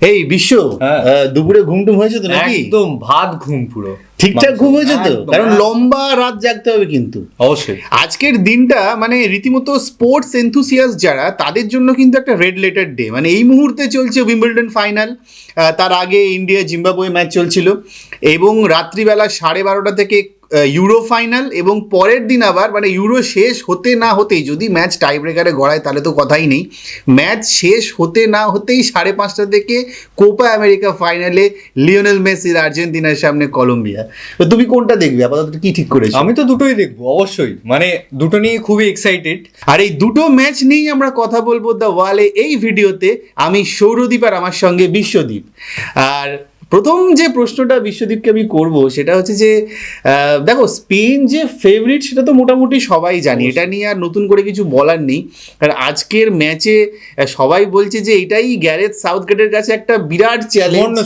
এই বিশ্ব হ্যাঁ। দুপুরে ঘুম টুম হয়েছে তো নাকি? একদম ভাত ঘুম পুরো। ঠিকঠাক ঘুম হয়েছে তো? কারণ লম্বা রাত জাগতে হবে কিন্তু। অবশ্যই। আজকের দিনটা মানে রীতিমতো স্পোর্টস এনথুসিয়াস যারা তাদের জন্য কিন্তু একটা রেড লেটার ডে মানে এই মুহূর্তে চলছে উইম্বলডন ফাইনাল তার আগে ইন্ডিয়া জিম্বাবুয়ে ম্যাচ চলছিল। এবং রাত্রিবেলা সাড়ে বারোটা থেকে ইউরো ফাইনাল এবং পরের দিন আবার মানে ইউরো শেষ হতে না হতেই যদি ম্যাচ টাই ব্রেকারে গড়ায় তাহলে তো কথাই নেই। ম্যাচ শেষ হতে না হতেই সাড়ে পাঁচটা থেকে কোপা আমেরিকা ফাইনালে লিওনেল মেসির আর্জেন্টিনার সামনে কলম্বিয়া তো তুমি কোনটা দেখবে? আপাতত কি ঠিক করেছ? আমি তো দুটোই দেখব অবশ্যই। মানে দুটো নিয়ে খুবই এক্সাইটেড আর এই দুটো ম্যাচ নিয়েই আমরা কথা বলব দ্য ওয়ালে এই ভিডিওতে আমি সৌরদীপ আর আমার সঙ্গে বিশ্বদীপ। আর প্রথম যে প্রশ্নটা বিশ্বদীপকে আমি করব সেটা হচ্ছে যে দেখো স্পেন যে ফেভারিট সেটা তো মোটামুটি সবাই জানি এটা নিয়ে আর নতুন করে কিছু বলার নেই। আর আজকের ম্যাচে সবাই বলছে যে এটাই গ্যারেথ সাউথগেটের কাছে একটা বিরাট চ্যালেঞ্জ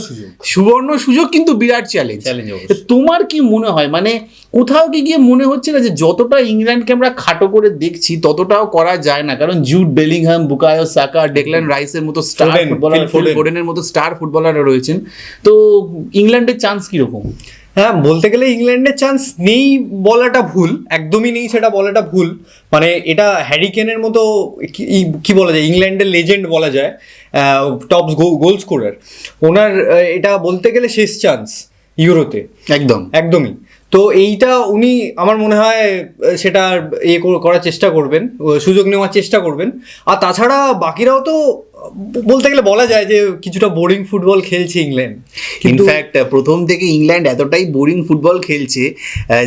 সুবর্ণ সুযোগ। কিন্তু বিরাট চ্যালেঞ্জ চ্যালেঞ্জ তোমার কি মনে হয়? মানে কোথাও কি গিয়ে মনে হচ্ছে না যে যতটা ইংল্যান্ডকে আমরা খাটো করে দেখছি ততটাও করা যায় না। কারণ Jude Bellingham Bukayo Saka Declan রাইসের মতো স্টার ফুটবলার ফোডেনের মতো স্টার ফুটবলাররা রয়েছেন। তো ইংল্যান্ডের চান্স কীরকম? হ্যাঁ বলতে গেলে ইংল্যান্ডের চান্স নেই বলাটা ভুল একদমই নেই সেটা বলাটা ভুল। মানে এটা হ্যারিকেনের মতো কি- বলা যায়? ইংল্যান্ডের লেজেন্ড বলা যায় টপ গোল স্কোরার ওনার এটা বলতে গেলে শেষ চান্স ইউরোতে। একদম। একদমই। তো এইটা উনি আমার মনে হয় সেটা ইয়ে করার চেষ্টা করবেন সুযোগ নেওয়ার চেষ্টা করবেন। আর তাছাড়া বাকিরাও তো বলতে গেলে বলা যায় যে কিছুটা বোরিং ফুটবল খেলছে ইংল্যান্ড। ইনফ্যাক্ট প্রথম থেকে ইংল্যান্ড এতটাই বোরিং ফুটবল খেলছে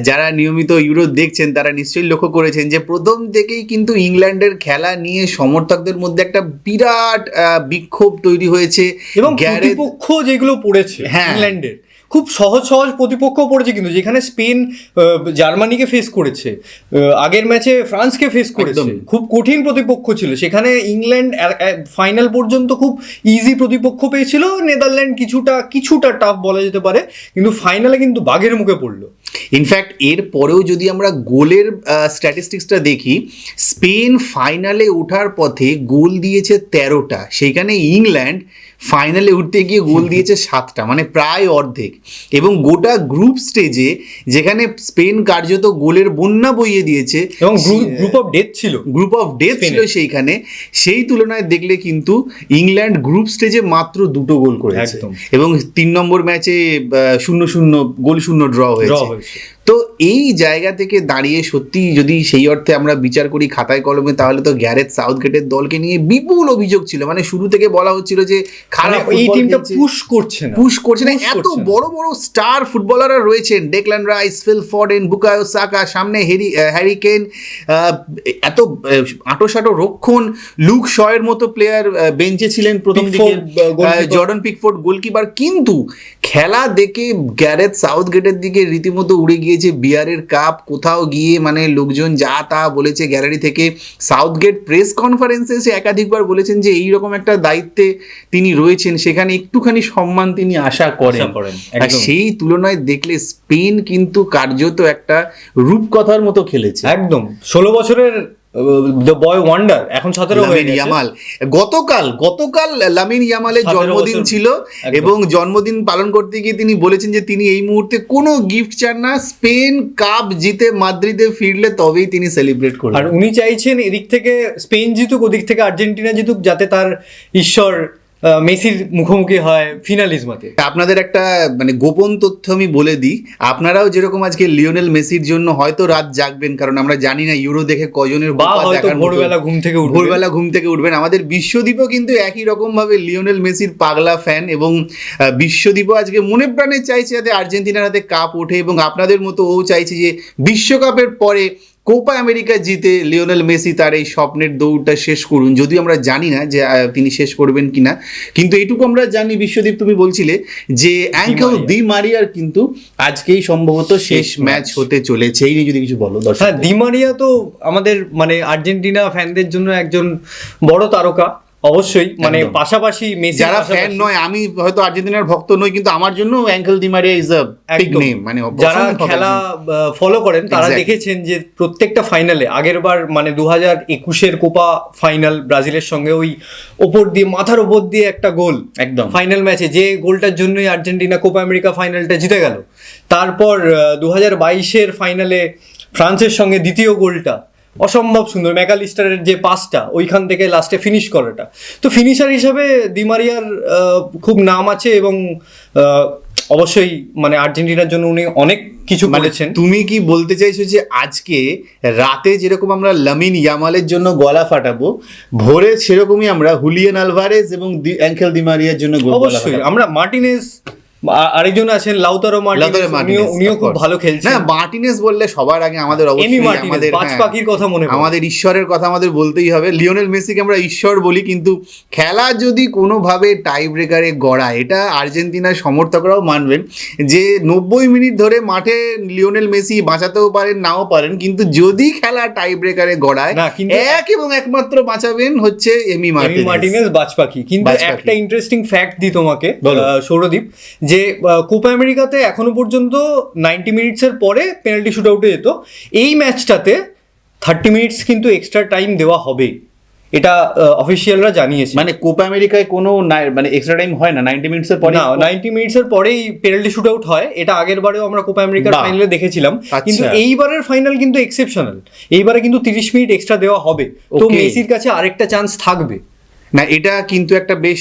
যারা নিয়মিত ইউরো দেখছেন তারা নিশ্চয়ই লক্ষ্য করেছেন যে প্রথম থেকেই কিন্তু ইংল্যান্ডের খেলা নিয়ে সমর্থকদের মধ্যে একটা বিরাট বিক্ষোভ তৈরি হয়েছে। এবং যেগুলো পড়েছে হ্যাঁ। ইংল্যান্ডের খুব সহজ সহজ প্রতিপক্ষ পড়েছে কিন্তু যেখানে স্পেন জার্মানিকে ফেস করেছে আগের ম্যাচে ফ্রান্সকে ফেস করেছে খুব কঠিন প্রতিপক্ষ ছিল। সেখানে ইংল্যান্ড ফাইনাল পর্যন্ত খুব ইজি প্রতিপক্ষ পেয়েছিল নেদারল্যান্ড কিছুটা কিছুটা টাফ বলা যেতে পারে কিন্তু ফাইনালে কিন্তু বাঘের মুখে পড়ল। ইনফ্যাক্ট এর পরেও যদি আমরা গোলের স্ট্যাটিস্টিক্সটা দেখি স্পেন ফাইনালে ওঠার পথে গোল দিয়েছে তেরোটা সেইখানে ইংল্যান্ড ফাইনালে উঠতে গিয়ে গোল দিয়েছে সাতটা মানে প্রায় অর্ধেক। এবং গোটা গ্রুপ স্টেজে যেখানে স্পেন কার্যত গোলের বন্যা বইয়ে দিয়েছে এবং গ্রুপ অফ ডেথ ছিল। গ্রুপ অফ ডেথ ছিল সেইখানে। সেই তুলনায় দেখলে কিন্তু ইংল্যান্ড গ্রুপ স্টেজে মাত্র দুটো গোল করেছে। এবং তিন নম্বর ম্যাচে শূন্য শূন্য গোল শূন্য ড্র হয়েছে। তো এই জায়গা থেকে দাঁড়িয়ে সত্যি যদি সেই অর্থে আমরা বিচার করি খাতায় কলমে তাহলে তো গ্যারেথ সাউথগেটের দলকে নিয়ে বিপুল অভিযোগ ছিল। মানে শুরু থেকে বলা হচ্ছিল যে খারাপ এই টিমটা পুশ করছে না। পুশ করছে না। এত বড় বড় স্টার ফুটবলাররা রয়েছেন। Declan Rice Phil Foden Bukayo Saka সামনে হেরি হ্যারি কেন আহ, এত আটো সাটো রক্ষণ লুক শয়ের মতো প্লেয়ার বেঞ্চে ছিলেন প্রথম দিকে। জর্ডন পিকফোর্ড গোলকিপার কিন্তু খেলা দেখে গ্যারেথ সাউথ গেটের দিকে রীতিমতো উড়ে গিয়েছে বিয়ারের কাপ কোথাও গিয়ে মানে লোকজন যা তা বলেছে গ্যালারি থেকে সাউথ গেট প্রেস কনফারেন্সে সে একাধিকবার বলেছেন যে এই রকম একটা দায়িত্বে তিনি রয়েছেন সেখানে একটুখানি সম্মান তিনি আশা করেন। করেন, আর সেই তুলনায় দেখলে স্পেন কিন্তু কার্যত একটা রূপকথার মতো খেলেছে। একদম ষোলো বছরের দ্য বয় ওয়ান্ডার এখন সতেরো ইয়ামাল। গতকাল গতকাল লামিন ইয়ামালের জন্মদিন ছিল এবং জন্মদিন পালন করতে গিয়ে তিনি বলেছেন যে তিনি এই মুহূর্তে কোনো গিফট চান না স্পেন কাপ জিতে মাদ্রিদে ফিরলে তবেই তিনি সেলিব্রেট আর করবেন উনি চাইছেন এদিক থেকে স্পেন জিতুক ওদিক থেকে আর্জেন্টিনা জিতুক যাতে তার ঈশ্বর মেসির মুখোমুখি হয় ফিনালিজমাতে। আপনাদের একটা মানে গোপন তথ্য আমি বলে দিই। আপনারাও যেরকম আজকে লিওনেল মেসির জন্য হয়তো রাত জাগবেন কারণ আমরা জানি না ইউরো দেখে কজনের ভোরবেলা ঘুম থেকে ভোরবেলা ঘুম থেকে উঠবেন। আমাদের বিশ্বদীপও কিন্তু একই রকম ভাবে লিওনেল মেসির পাগলা ফ্যান এবং বিশ্বদীপও আজকে মনে প্রাণে চাইছে যাতে আর্জেন্টিনার হাতে কাপ ওঠে এবং আপনাদের মতো ও চাইছে যে বিশ্বকাপের পরে কোপা আমেরিকা জিতে লিওনেল মেসি তার এই স্বপ্নের দৌড়টা শেষ করুন। যদিও আমরা জানি না যে তিনি শেষ করবেন কি না কিন্তু এটুকু আমরা জানি বিশ্বদীপ তুমি বলছিলে যে অ্যাঙ্কেল দি মারিয়ার কিন্তু আজকেই সম্ভবত শেষ ম্যাচ হতে চলেছে। এই নিয়ে যদি কিছু বলো দর্শক। দি মারিয়া তো আমাদের মানে আর্জেন্টিনা ফ্যানদের জন্য একজন বড় তারকা। অবশ্যই মানে পাশাপাশি মেসি যারা ফ্যান নয় আমি হয়তো আর্জেন্টিনার ভক্ত নই কিন্তু আমার জন্য Angel Di Maria is a big. Name মানে যারা খেলা ফলো করেন তারা দেখেছেন যে প্রত্যেকটা ফাইনালে আগের বার মানে দু হাজার একুশের কোপা ফাইনাল ব্রাজিলের সঙ্গে ওই ওপর দিয়ে মাথার ওপর দিয়ে একটা গোল। একদম। ফাইনাল ম্যাচে যে গোলটার জন্যই আর্জেন্টিনা কোপা আমেরিকা ফাইনালটা জিতে গেল। তারপর দু হাজার বাইশের ফাইনালে ফ্রান্সের সঙ্গে দ্বিতীয় গোলটা অসম্ভব সুন্দর ম্যাকালিস্টারের যে পাসটা ওইখান থেকে লাস্টে ফিনিশ করাটা। তো ফিনিশার হিসাবে দিমারিয়ার খুব নাম আছে এবং অবশ্যই মানে আর্জেন্টিনার জন্য উনি অনেক কিছু মানে করেছেন। তুমি কি বলতে চাইছো যে আজকে রাতে যেরকম আমরা লামিন ইয়ামালের জন্য গলা ফাটাবো ভোরে সেরকমই আমরা হুলিয়ান আলভারেজ এবং অ্যাঙ্কেল দিমারিয়ার জন্য অবশ্যই আমরা মার্টিনেজ আরেকজন আছেন লাউতারো লাউতারো উনিও খুব ভালো খেলছেন। না মার্টিনেজ বললে সবার আগে আমাদের অবশ্যই আমাদের পাঁচ হ্যাঁ, পাখির কথা মনে আমাদের ঈশ্বরের কথা আমাদের বলতেই হবে। লিওনেল মেসিকে আমরা ঈশ্বর বলি কিন্তু খেলা যদি কোনোভাবে টাই ব্রেকারে গড়ায় এটা আর্জেন্টিনার সমর্থকরাও মানবেন যে নব্বই মিনিট ধরে মাঠে লিওনেল মেসি বাঁচাতেও পারেন নাও পারেন কিন্তু যদি খেলা টাই ব্রেকারে গড়ায় এক এবং একমাত্র বাঁচাবেন হচ্ছে এমি মার্টিনেজ বাজপাখি। কিন্তু একটা ইন্টারেস্টিং ফ্যাক্ট দি তোমাকে সৌরদীপ যে আহ, কোপা আমেরিকাতে এখনও পর্যন্ত নাইনটি মিনিটসের পরে পেনাল্টি শুট আউটে যেত এই ম্যাচটাতে থার্টি মিনিটস কিন্তু এক্সট্রা টাইম দেওয়া হবে। এটা অফিসিয়ালরা জানিয়েছে। মানে কোপা আমেরিকায় কোনো মানে এক্সট্রা টাইম হয় না নাইনটি মিনিটসের পরে না নাইনটি মিনিটস এর পরেই পেনাল্টি শুট আউট হয়। এটা আগের বারেও আমরা কোপা আমেরিকার ফাইনালে দেখেছিলাম। আচ্ছা। কিন্তু এইবারের ফাইনাল কিন্তু এক্সেপশনাল এইবারে কিন্তু তিরিশ মিনিট এক্সট্রা দেওয়া হবে। তো মেসির কাছে আরেকটা চান্স থাকবে। না এটা কিন্তু একটা বেশ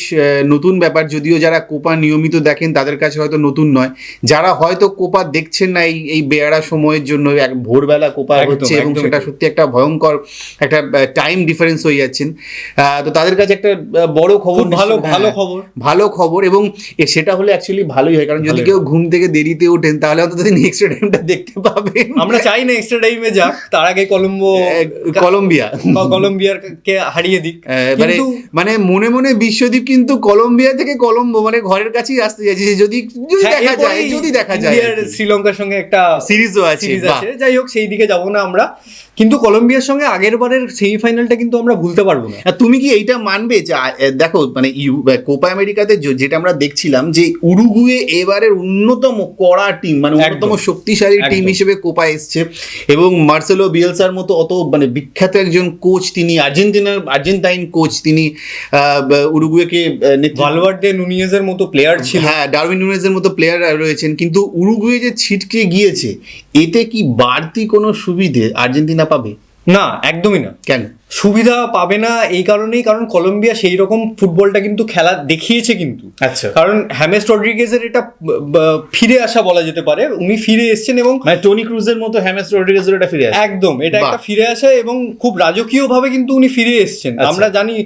নতুন ব্যাপার। যদিও যারা কোপা নিয়মিত দেখেন তাদের কাছে হয়তো নতুন নয়। যারা হয়তো কোপা দেখছেন না এই এই বেয়ারা সময়ের জন্য এক ভোরবেলা কোপা হচ্ছে এবং সেটা সত্যি একটা ভয়ঙ্কর একটা টাইম ডিফারেন্স হয়ে যাচ্ছেন। তো তাদের কাছে একটা বড় খবর ভালো ভালো হ্যাঁ, খবর। ভালো খবর এবং সেটা হলে অ্যাকচুয়ালি ভালোই হয়। কারণ যদি কেউ ঘুম থেকে দেরিতে ওঠেন তাহলে অন্তত নেক্সট টাইমটা দেখতে পাবেন। আমরা চাই না এক্সট্রা টাইমে যাক। তার আগে কলম্বো কলম্বিয়া। কলম্বিয়ার কে হারিয়ে দিক। মানে মানে মনে মনে বিশ্বদীপ কিন্তু কলম্বিয়া থেকে কলম্বো মানে ঘরের কাছেই আসতে যাচ্ছে যদি যদি হ্যাঁ, দেখা যায় যদি দেখা যায় শ্রীলঙ্কার সঙ্গে একটা সিরিজও আছে সিরিজ আছে। যাই হোক সেই দিকে যাব না আমরা। কিন্তু কলম্বিয়ার সঙ্গে আগের বারের সেমিফাইনালটা কিন্তু আমরা ভুলতে পারব না। আর তুমি কি এইটা মানবে যে দেখো মানে কোপা আমেরিকাতে যেটা আমরা দেখছিলাম যে উরুগুয়ে এবারের অন্যতম কড়া টিম মানে। অন্যতম শক্তিশালী টিম হিসেবে কোপা এসছে। এবং মার্সেলো বিয়েলসার মতো অত মানে বিখ্যাত একজন কোচ তিনি আর্জেন্টিনার আর্জেন্টাইন কোচ তিনি উরুগুয়েকে ভালভার্ডে নুনিয়েজের মতো প্লেয়ার ছিল। হ্যাঁ ডারউইন নুনেজের মতো প্লেয়ার রয়েছেন। কিন্তু উরুগুয়ে যে ছিটকে গিয়েছে এতে কি বাড়তি কোনো সুবিধে আর্জেন্টিনা পাবে? না একদমই না। কেন? সুবিধা পাবে না এই কারণেই কারণ কলম্বিয়া সেই রকম ফুটবলটা কিন্তু খেলা দেখিয়েছে কিন্তু। আচ্ছা। কারণ হ্যামেস রড্রিগেজের এটা ফিরে আসা বলা যেতে পারে। উনি ফিরে এসেছেন এবং মানে টনি ক্রুজের মতো হ্যামেস রড্রিগেজের এটা ফিরে আসে। একদম এটা একটা ফিরে আসা এবং খুব রাজকীয় ভাবে কিন্তু উনি ফিরে এসেছেন। আচ্ছা। আমরা জানি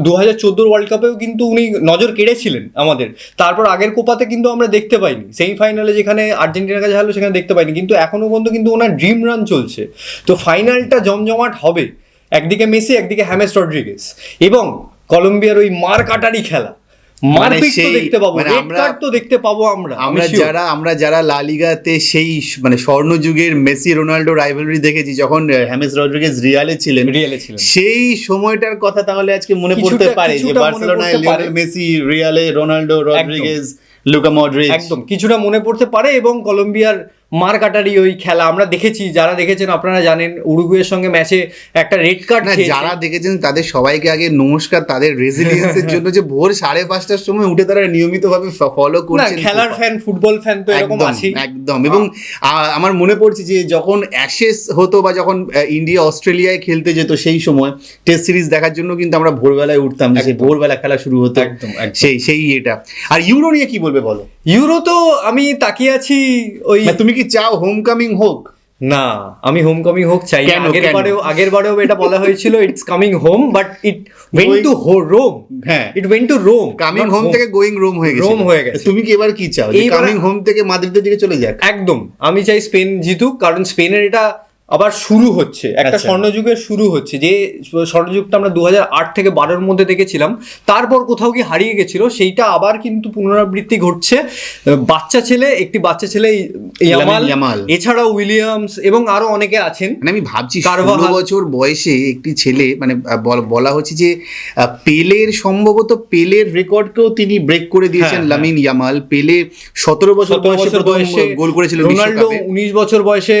দু হাজার চোদ্দোর ওয়ার্ল্ড কাপেও কিন্তু উনি নজর কেড়েছিলেন আমাদের। তারপর আগের কোপাতে কিন্তু আমরা দেখতে পাইনি। সেমিফাইনালে যেখানে আর্জেন্টিনার কাছে হারলো সেখানে দেখতে পাইনি। কিন্তু এখনও পর্যন্ত কিন্তু ওনার ড্রিম রান চলছে। তো ফাইনালটা জমজমাট হবে। একদিকে মেসি একদিকে হ্যামেস রড্রিগেজ। এবং কলম্বিয়ার ওই মার কাটারি খেলা। মারপিট তো দেখতে পাবো মানে আমরা- তো দেখতে পাবো আমরা আমরা যারা আমরা যারা লা লিগাতে সেই মানে স্বর্ণযুগের মেসি রোনাল্ডো রাইভালরি দেখেছি যখন হ্যামেস রড্রিগেজ রিয়ালে ছিলেন। রিয়েলে ছিলেন। সেই সময়টার কথা তাহলে আজকে মনে পড়তে পারে যে বার্সেলোনায় মেসি রিয়ালে রোনাল্ডো রড্রিগেজ লুকা মডরিচ। একদম। কিছুটা মনে পড়তে পারে এবং কলম্বিয়ার মার কাটারি ওই খেলা। আমরা দেখেছি যারা দেখেছেন আপনারা জানেন উরুগুয়ের সঙ্গে ম্যাচে একটা রেড কার্ড যারা দেখেছেন তাদের সবাইকে আগে নমস্কার তাদের রেজিলিয়েন্সের জন্য যে ভোর সাড়ে পাঁচটার সময় উঠে তারা নিয়মিতভাবে ফলো না করছেন। খেলার ফ্যান ফুটবল ফ্যান তো এরকম একদম আছেই। একদম। এবং আমার মনে পড়ছে যে যখন অ্যাশেস হতো বা যখন ইন্ডিয়া অস্ট্রেলিয়ায় খেলতে যেত সেই সময় টেস্ট সিরিজ দেখার জন্য কিন্তু আমরা ভোরবেলায় উঠতাম যে ভোরবেলা খেলা শুরু হতো। একদম, একদম। সেই সেই এটা আর ইউরো নিয়ে কি বলবে বলো? ইউরো তো আমি তাকিয়ে আছি ওই মানে তুমি কি চাও হোম কামিং হোক? না আমি হোম কামিং হোক চাই আগের বারেও আগের বারেও এটা বলা হয়েছিল it's coming home but it went Going- to Rome হ্যাঁ। It went to Rome coming home থেকে গোয়িং রোম হয়ে গেছে Rome হয়ে গেছে। তুমি কি এবার কি চাও? কামিং হোম থেকে মাদ্রিদের দিকে চলে যাক? একদম। আমি চাই স্পেন জিতুক কারণ স্পেনের এটা আবার শুরু হচ্ছে। একটা আচ্ছা। স্বর্ণযুগের শুরু হচ্ছে। যে স্বর্ণযুগটা আমরা দু আট থেকে বারোর মধ্যে দেখেছিলাম তারপর কোথাও কি হারিয়ে গেছিল সেইটা আবার কিন্তু পুনরাবৃত্তি ঘটছে। বাচ্চা ছেলে একটি বাচ্চা ছেলে ইয়ামাল। এছাড়াও উইলিয়ামস এবং আরও অনেকে আছেন। মানে আমি ভাবছি ষোলো। বছর বয়সে একটি ছেলে মানে বলা হচ্ছে যে পেলের সম্ভবত পেলের রেকর্ডকেও তিনি ব্রেক করে দিয়েছেন হ্যাঁ, লামিন ইয়ামাল। পেলে সতেরো বছর বয়সে বছর বয়সে গোল করেছিল রোনাল্ডো উনিশ বছর বয়সে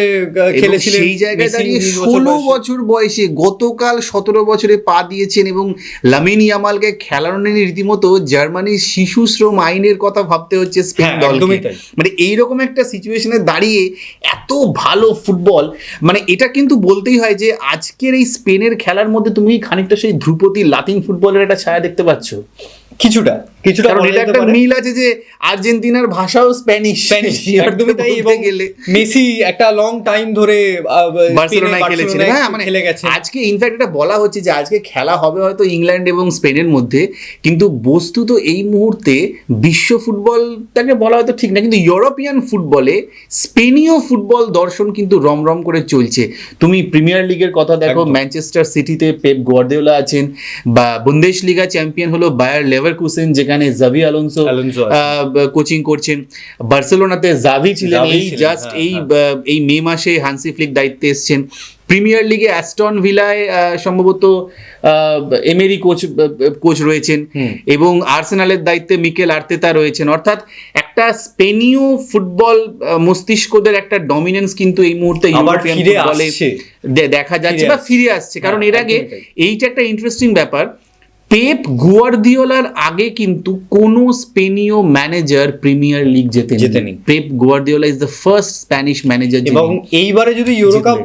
খেলেছিলেন। জায়গায় দাঁড়িয়ে ষোলো বছর বয়সে গতকাল সতেরো বছরে পা দিয়েছেন এবং লামিন ইয়ামালকে খেলানো নিয়ে রীতিমতো জার্মানির শিশু শ্রম আইনের কথা ভাবতে হচ্ছে স্পেন হ্যাঁ, দলকে। মানে এইরকম একটা সিচুয়েশনে দাঁড়িয়ে এত ভালো ফুটবল মানে এটা কিন্তু বলতেই হয় যে আজকের এই স্পেনের খেলার মধ্যে তুমি খানিকটা সেই ধ্রুপদী লাতিন ফুটবলের একটা ছায়া দেখতে পাচ্ছ? কিছুটা। কিছুটা কারণ এটা একটা মিল আছে যে আর্জেন্টিনার ভাষাও স্প্যানিশ। স্প্যানিশ একদমই তাই এবং গেলে। মেসি একটা লং টাইম ধরে বার্সেলোনায় খেলেছিল হ্যাঁ মানে খেলে গেছে। আজকে ইনফ্যাক্ট এটা বলা হচ্ছে যে আজকে খেলা হবে হয়তো ইংল্যান্ড এবং স্পেনের মধ্যে কিন্তু বস্তুত এই মুহূর্তে বিশ্ব ফুটবলটাকে বলা হয়তো ঠিক না কিন্তু ইউরোপিয়ান ফুটবলে স্পেনীয় ফুটবল দর্শন কিন্তু রমরম করে চলছে। তুমি প্রিমিয়ার লিগের কথা দেখো। ম্যানচেস্টার সিটিতে পেপ গোয়ার্দিওলা আছেন বা বুন্দেশ লিগা চ্যাম্পিয়ন হলো বায়ার লেভারকুসেন যেখানে জাভি আলোনসো কোচিং করছেন। বার্সেলোনাতে জাভি ছিলেন এই জাস্ট হ্যাঁ, এই হ্যাঁ। এই মে মাসে হানসি ফ্লিক দায়িত্বে এসছেন। প্রিমিয়ার লিগে অ্যাস্টন ভিলায় সম্ভবত এমেরি কোচ কোচ রয়েছেন। এবং আর্সেনালের দায়িত্বে মিকেল আর্তেতা রয়েছেন। অর্থাৎ একটা স্পেনীয় ফুটবল মস্তিষ্কদের একটা ডমিনেন্স কিন্তু এই মুহূর্তে ইউরোপিয়ান ফুটবলে দেখা যাচ্ছে বা ফিরে আসছে। কারণ হ্যাঁ, এর আগে এইটা একটা ইন্টারেস্টিং ব্যাপার। পেপ গুয়ার্দিওলার আগে কিন্তু কোনো স্পেনীয় ম্যানেজার প্রিমিয়ার লিগ জেতেনি। জেতেনি। Pep Guardiola is the first Spanish manager এবং এইবারে যদি ইউরো কাপ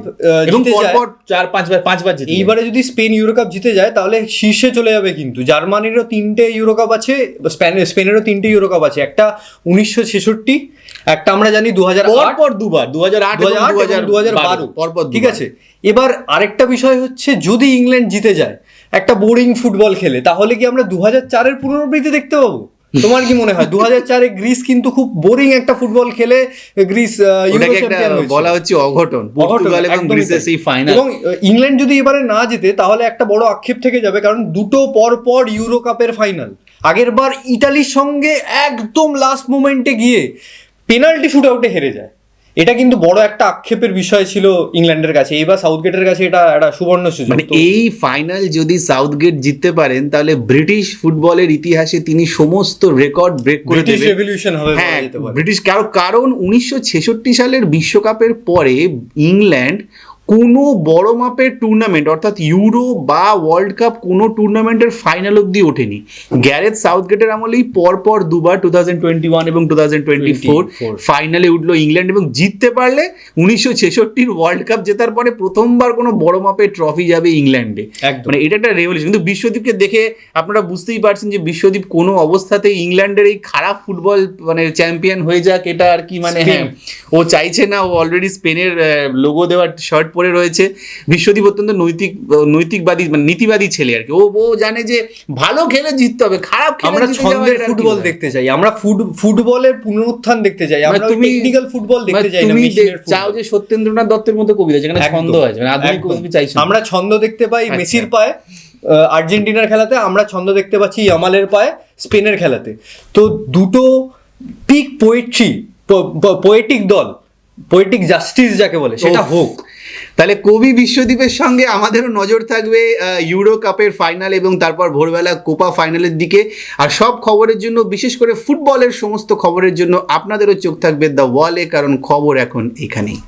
এবং পরপর চার পাঁচবার পাঁচবার জিতে এইবারে যদি স্পেন ইউরো কাপ জিতে যায় তাহলে শীর্ষে চলে যাবে কিন্তু। জার্মানিরও তিনটে ইউরো কাপ আছে স্পেনেরও তিনটে ইউরো কাপ আছে। একটা উনিশশো ছেষট্টি একটা আমরা জানি দু হাজার পরপর দুবার দু হাজার আট দু হাজার বারো। পরপর ঠিক আছে? এবার আরেকটা বিষয় হচ্ছে যদি ইংল্যান্ড জিতে যায় একটা বোরিং ফুটবল খেলে তাহলে কি আমরা দু হাজার চারের পুনরাবৃত্তি দেখতে পাবো? তোমার কি মনে হয়? দু হাজার চারে গ্রিস কিন্তু খুব বোরিং একটা ফুটবল খেলে গ্রিস। বলা হচ্ছে অঘটন। পর্তুগাল এবং গ্রিসের সেই ফাইনাল এবং ইংল্যান্ড যদি এবারে না যেতে তাহলে একটা বড় আক্ষেপ থেকে যাবে কারণ দুটো পর পর ইউরো কাপের ফাইনাল আগের বার ইটালির সঙ্গে একদম লাস্ট মোমেন্টে গিয়ে পেনাল্টি শুট আউটে হেরে যায়। এটা কিন্তু বড় একটা আক্ষেপের বিষয় ছিল ইংল্যান্ডের কাছে। এইবার সাউথগেটের কাছে এটা একটা সুবর্ণ সুযোগ। মানে এই ফাইনাল যদি সাউথগেট জিততে পারেন তাহলে ব্রিটিশ ফুটবলের ইতিহাসে তিনি সমস্ত রেকর্ড ব্রেক করে ব্রিটিশ রেভলিউশন হবে হ্যাঁ ব্রিটিশ কারণ কারণ উনিশশো ছেষট্টি সালের বিশ্বকাপের পরে ইংল্যান্ড কোনো বড় মাপের টুর্নামেন্ট অর্থাৎ ইউরো বা ওয়ার্ল্ড কাপ কোনো টুর্নামেন্টের ফাইনাল অব্দি ওঠেনি। গ্যারেথ সাউথগেটের আমলেই পরপর দুবার টু থাউজেন্ড টোয়েন্টি ওয়ান এবং টু থাউজেন্ড টোয়েন্টি ফোর ফাইনালে উঠল ইংল্যান্ড এবং জিততে পারলে উনিশশো ছেষট্টির ওয়ার্ল্ড কাপ জেতার পরে প্রথমবার কোনো বড় মাপের ট্রফি যাবে ইংল্যান্ডে মানে এটা একটা রেভলিউশন কিন্তু বিশ্বদীপকে দেখে আপনারা বুঝতেই পারছেন যে বিশ্বদীপ কোনো অবস্থাতে ইংল্যান্ডের এই খারাপ ফুটবল মানে চ্যাম্পিয়ন হয়ে যাক এটা আর কি মানে হ্যাঁ ও চাইছে না ও অলরেডি স্পেনের লোগো দেওয়ার শার্ট পরে রয়েছে। বিশ্বদীপ অত্যন্ত নৈতিক নৈতিকবাদী মানে নীতিবাদী ছেলে আর কি। ও ও জানে যে ভালো খেলে জিততে হবে খারাপ খেলে আমরা ছন্দের ফুটবল দেখতে চাই আমরা ফুট ফুটবলের পুনরুত্থান দেখতে চাই আমরা মানে তুমি- টেকনিক্যাল ফুটবল দেখতে মানে চাই না তুমি চাও যে সত্যেন্দ্রনাথ দত্তের মতো কবিতা যেখানে ছন্দ আছে মানে আধুনিক। কবিতা চাইছো আমরা ছন্দ দেখতে পাই আচ্ছা। মেসির পায়ে আর্জেন্টিনার খেলাতে আমরা ছন্দ দেখতে পাচ্ছি ইয়ামালের পায়ে স্পেনের খেলাতে। তো দুটো পিক পোয়েট্রি পোয়েটিক দল পোয়েটিক জাস্টিস যাকে বলে সেটা হোক। তাহলে কবি বিশ্বদ্বীপের সঙ্গে আমাদেরও নজর থাকবে ইউরো কাপের ফাইনাল এবং তারপর ভোরবেলা কোপা ফাইনালের দিকে। আর সব খবরের জন্য, বিশেষ করে ফুটবলের সমস্ত খবরের জন্য আপনাদেরও চোখ থাকবে দ্য ওয়ালে কারণ খবর এখন এখানেই।